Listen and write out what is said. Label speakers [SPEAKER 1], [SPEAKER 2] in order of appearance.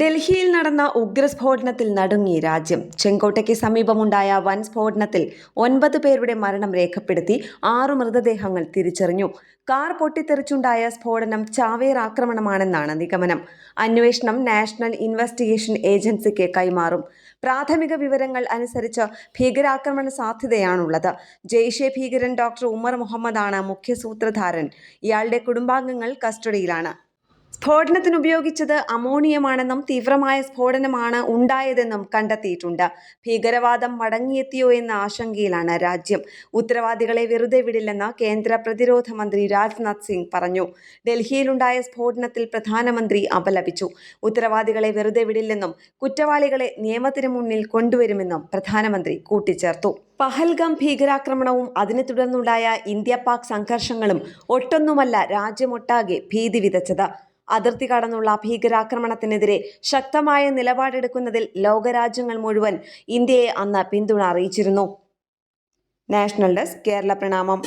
[SPEAKER 1] ഡൽഹിയിൽ നടന്ന ഉഗ്രസ്ഫോടനത്തിൽ നടുങ്ങി രാജ്യം. ചെങ്കോട്ടയ്ക്ക് സമീപമുണ്ടായ വൻ സ്ഫോടനത്തിൽ ഒൻപത് പേരുടെ മരണം രേഖപ്പെടുത്തി ആറു മൃതദേഹങ്ങൾ തിരിച്ചറിഞ്ഞു. കാർ പൊട്ടിത്തെറിച്ചുണ്ടായ സ്ഫോടനം ചാവേർ ആക്രമണമാണെന്നാണ് നിഗമനം. അന്വേഷണം നാഷണൽ ഇൻവെസ്റ്റിഗേഷൻ ഏജൻസിക്ക് കൈമാറും. പ്രാഥമിക വിവരങ്ങൾ അനുസരിച്ച് ഭീകരാക്രമണ സാധ്യതയാണുള്ളത്. ജെയ്ഷെ ഭീകരൻ ഡോക്ടർ ഉമർ മുഹമ്മദാണ് മുഖ്യ സൂത്രധാരൻ ഇയാളുടെ കുടുംബാംഗങ്ങൾ കസ്റ്റഡിയിലാണ്. സ്ഫോടനത്തിന് ഉപയോഗിച്ചത് അമോണിയമാണെന്നും തീവ്രമായ സ്ഫോടനമാണ് ഉണ്ടായതെന്നും കണ്ടെത്തിയിട്ടുണ്ട്. ഭീകരവാദം മടങ്ങിയെത്തിയോ എന്ന ആശങ്കയിലാണ് രാജ്യം. ഉത്തരവാദികളെ വെറുതെ വിടില്ലെന്ന് കേന്ദ്ര പ്രതിരോധ മന്ത്രി രാജ്നാഥ് സിംഗ് പറഞ്ഞു. ഡൽഹിയിലുണ്ടായ സ്ഫോടനത്തിൽ പ്രധാനമന്ത്രി അപലപിച്ചു. ഉത്തരവാദികളെ വെറുതെ വിടില്ലെന്നും കുറ്റവാളികളെ നിയമത്തിന് മുന്നിൽ കൊണ്ടുവരുമെന്നും പ്രധാനമന്ത്രി കൂട്ടിച്ചേർത്തു. പഹൽഗാം ഭീകരാക്രമണവും അതിനെ തുടർന്നുണ്ടായ ഇന്ത്യ പാക് സംഘർഷങ്ങളും ഒട്ടൊന്നുമല്ല രാജ്യമൊട്ടാകെ ഭീതി വിതച്ചത്. അതിർത്തി കടന്നുള്ള ഭീകരാക്രമണത്തിനെതിരെ ശക്തമായ നിലപാടെടുക്കുന്നതിൽ ലോകരാജ്യങ്ങൾ മുഴുവൻ ഇന്ത്യയെ അന്ന് പിന്തുണ അറിയിച്ചിരുന്നു. നാഷണൽ ഡെസ്ക് കേരള പ്രണാമം.